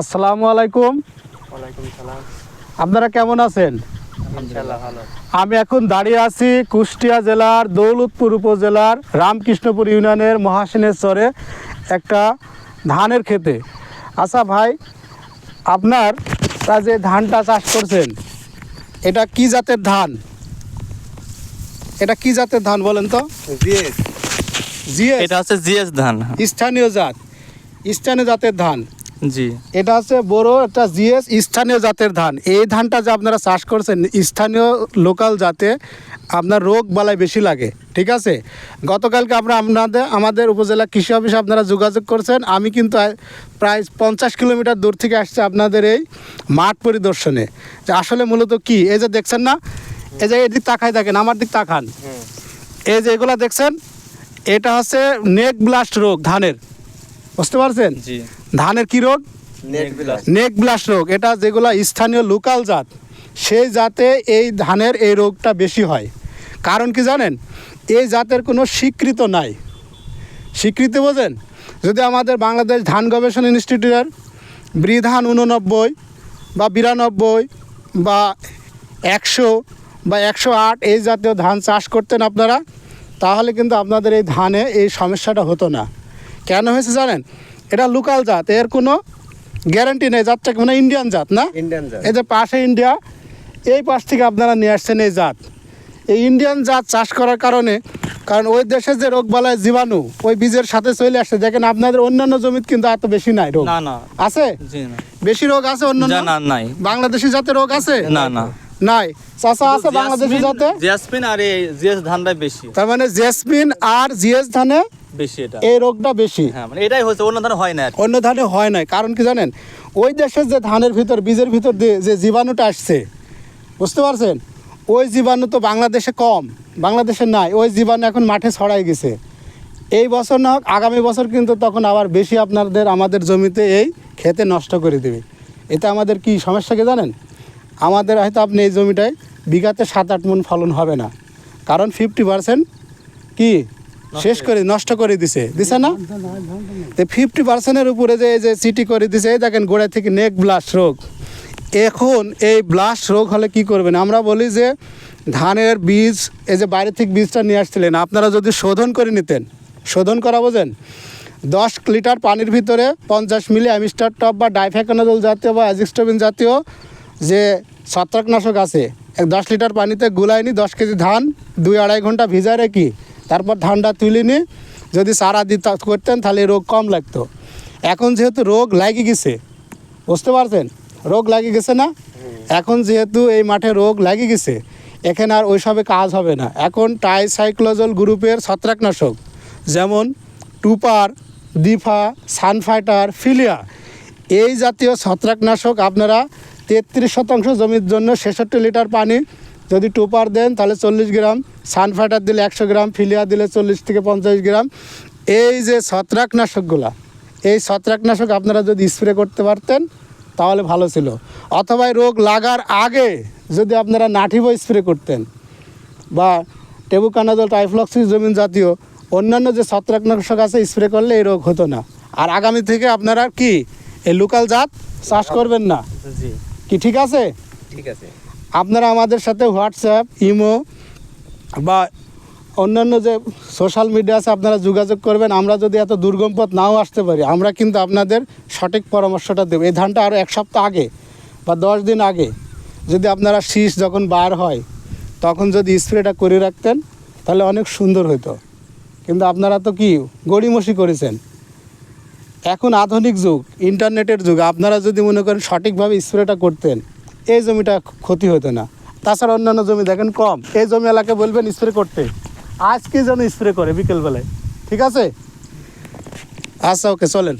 আসসালামু আলাইকুম। ওয়ালাইকুম সালাম। আপনারা কেমন আছেন? আমি এখন দাঁড়িয়ে আছি কুষ্টিয়া জেলার দৌলতপুর উপজেলার রামকৃষ্ণপুর ইউনিয়নের মহাসিনের চরে একটা ধানের খেতে আচ্ছা ভাই আপনার তা যে ধানটা চাষ করছেন এটা কি জাতের ধান? এটা কি জাতের ধান বলেন তো? জিএস। জিএস? এটা হচ্ছে জিএস ধান। স্থানীয় জাত। স্থানীয় জাতের ধান। জি। এটা হচ্ছে বড় একটা জিএস স্থানীয় জাতের ধান। এই ধানটা যে আপনারা চাষ করছেন স্থানীয় লোকাল জাতে আপনার রোগ বালাই বেশি লাগে ঠিক আছে? গতকালকে আমরা আপনাদের আমাদের উপজেলা কৃষি অফিসে আপনারা যোগাযোগ করছেন। আমি কিন্তু প্রায় পঞ্চাশ কিলোমিটার দূর থেকে আসছে আপনাদের এই মাঠ পরিদর্শনে। যে আসলে মূলত কি? এই যে দেখছেন না? এই যে এদিক তাকায় থাকেন আমার দিক তাকান। এই যে এগুলা দেখছেন এটা হচ্ছে নেক ব্লাস্ট রোগ ধানের। বুঝতে পারছেন? ধানের কি রোগ? নেক ব্লাস্ট রোগ। এটা যেগুলো স্থানীয় লোকাল জাত সেই জাতে এই ধানের এই রোগটা বেশি হয়। কারণ কি জানেন? এই জাতের কোনো স্বীকৃত নাই। স্বীকৃতি বোঝেন? যদি আমাদের বাংলাদেশ ধান গবেষণা ইনস্টিটিউটের বৃধান উননব্বই বা বিরানব্বই বা একশো বা একশো আট এই জাতীয় ধান চাষ করতেন আপনারা তাহলে কিন্তু আপনাদের এই ধানে এই সমস্যাটা হতো না। কেন হয়েছে জানেন? এটা লোকাল জাত এর কোনো গ্যারান্টি নেই জাতটা মানে ইন্ডিয়ান জাত না? ইন্ডিয়ান জাত। এই যে পাশে ইন্ডিয়া এই পাশ থেকে আপনারা নিয়ে আসছেন এই জাত। এই ইন্ডিয়ান জাত চাষ করার কারণে কারণ ওই দেশের যে রোগ বালায় জীবাণু ওই বীজের সাথে চলে আসছে দেখেন আপনাদের অন্যান্য জমিতে কিন্তু এত বেশি নাই রোগ। না না। আছে? বেশি রোগ আছে অন্যান্য? যা না নাই। বাংলাদেশি জাতে রোগ আছে? না না। নাই। চাষা আছে বাংলাদেশি জাতে? জেসমিন আর এই জিএস ধানটাই বেশি। তার মানে জেসমিন আর জিএস ধানে বেশি এটা। এই রোগটা বেশি। হ্যাঁ মানে এটাই হচ্ছে অন্য ধান হয় না অন্য ধানে হয় নাই কারণ কি জানেন? ওই দেশের যে ধানের ভিতর বীজের ভিতর দিয়ে যে জীবাণুটা আসছে বুঝতে পারছেন? ওই জীবাণু তো বাংলাদেশে কম বাংলাদেশে নাই। ওই জীবাণু এখন মাঠে ছড়াই গেছে। এই বছর না হোক আগামী বছর কিন্তু তখন আবার বেশি আপনাদের আমাদের জমিতে এই খেতে নষ্ট করে দেবে। এতে আমাদের কি সমস্যা কি জানেন? আমাদের হয়তো আপনি এই জমিটায় বিঘাতে সাত আট মন ফলন হবে না। কারণ ফিফটি পার্সেন্ট কি? শেষ করে, নষ্ট করে দিছে। দিছে না? তো ফিফটি পার্সেন্টের উপরে যে, এই যে সিটি করে দিছে, এই দেখেন গোড়া থেকে নেক ব্লাস্ট রোগ। এখন এই ব্লাস্ট রোগ হলে কি করবেন? আমরা বলি যে ধানের বীজ, এই যে বাইরে থেকে বীজটা নিয়ে আসছিলেন, আপনারা যদি শোধন করে নিতেন, শোধন করা বোঝেন? দশ লিটার পানির ভিতরে পঞ্চাশ মিলি অ্যামিস্টার টপ বা ডাইফ্যাকোনাজল জাতীয় বা অ্যাজিস্টোবিন জাতীয় যে ছত্রাকনাশক আছে, এক দশ লিটার পানিতে গুলাই নি দশ কেজি ধান, দুই আড়াই ঘণ্টা ভিজায় রেখি তারপর ধানটা তুলে নি যদি সারা দিতে করতেন তাহলে রোগ কম লাগতো। এখন যেহেতু রোগ লাগে গেছে, বুঝতে পারছেন? রোগ লাগে গেছে না? এখন যেহেতু এই মাঠে রোগ লাগে গেছে, এখানে আর ওইসবে কাজ হবে না। এখন টাইসাইক্লোজল গ্রুপের ছত্রাকনাশক, যেমন টুপার দিফা সানফাইটার, ফিলিয়া, এই জাতীয় ছত্রাকনাশক আপনারা তেত্রিশ শতাংশ জমির জন্য ছেষট্টি লিটার পানি যদি টুপার দেন তাহলে চল্লিশ গ্রাম। সানফাইটার দিলে একশো গ্রাম ফিলিয়া দিলে চল্লিশ থেকে পঞ্চাশ গ্রাম। এই যে ছত্রাকনাশকগুলা এই ছত্রাকনাশক আপনারা যদি স্প্রে করতে পারতেন তাহলে ভালো ছিল। অথবা রোগ লাগার আগে যদি আপনারা নাঠিবো স্প্রে করতেন বা টেবুকানাজল টাইফ্লক্সিস জমিন জাতীয় অন্যান্য যে ছত্রাকনাশক আছে স্প্রে করলে এই রোগ হতো না। আর আগামী থেকে আপনারা কি এই লোকাল জাত চাষ করবেন না? কি ঠিক আছে? ঠিক আছে। আপনারা আমাদের সাথে হোয়াটসঅ্যাপ, ইমো বা অন্যান্য যে সোশ্যাল মিডিয়া আছে, আপনারা যোগাযোগ করবেন। আমরা যদি এত দুর্গম পথ নাও আসতে পারি, আমরা কিন্তু আপনাদের সঠিক পরামর্শটা দেবো। এই ধানটা আরও এক সপ্তাহ আগে বা দশ দিন আগে যদি আপনারা শীষ যখন বার হয়, তখন যদি স্প্রেটা করে রাখতেন, তাহলে অনেক সুন্দর হতো কিন্তু আপনারা তো কি গড়িমসি করেছেন? এখন আধুনিক যুগ, ইন্টারনেটের যুগ। আপনারা যদি মনে করেন সঠিকভাবে স্প্রেটা করতেন এই জমিটা ক্ষতি হতো না। তাছাড়া অন্যান্য জমি দেখেন কম। এই জমি এলাকে বলবেন স্প্রে করতে। আজকে যেন স্প্রে করে বিকেলবেলায়। ঠিক আছে? আচ্ছা ওকে চলেন।